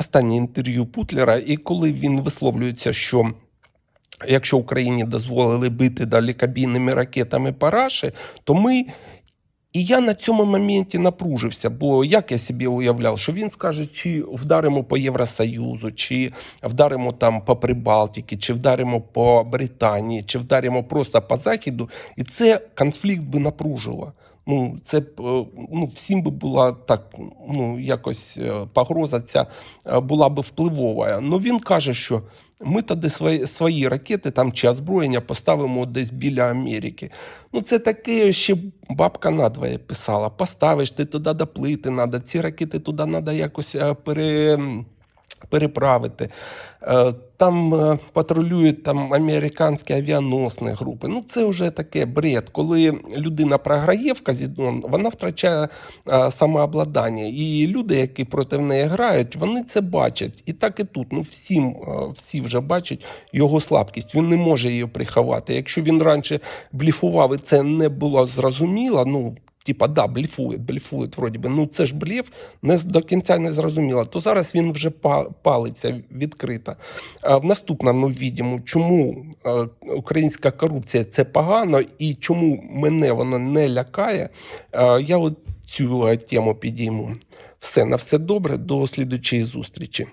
останнє інтерв'ю Путлера, і коли він висловлюється, що якщо Україні дозволили бити далекобійними ракетами параші, то ми. І я на цьому моменті напружився, бо як я собі уявляв, що він скаже, чи вдаримо по Євросоюзу, чи вдаримо там по Прибалтиці, чи вдаримо по Британії, чи вдаримо просто по Західу, і це конфлікт би напружило. Ну, це е, ну, всім би була так, ну якось е, погроза ця е, була би впливова. Ну він каже, що ми тоді свої, свої ракети там чи озброєння поставимо десь біля Америки. Ну, це таке ще бабка надвоє писала. Поставиш, ти туди доплити треба, ці ракети туди треба якось пере, переправити. Е, Там е, патрулюють там американські авіаносні групи. Ну, це вже таке бред. Коли людина програє в казино, вона втрачає е, самообладання. І люди, які проти неї грають, вони це бачать. І так і тут. Ну, всім, всі вже бачать його слабкість. Він не може її приховати. Якщо він раніше бліфував і це не було зрозуміло, ну. Типа, да, бліфує, бліфує, вроді би. Ну це ж бліф, не до кінця не зрозуміло. То зараз він вже па- палиться відкрито. А в наступному відео, чому е, українська корупція це погано і чому мене вона не лякає, е, я от цю е, тему підійму. Все на все добре, до слідучої зустрічі.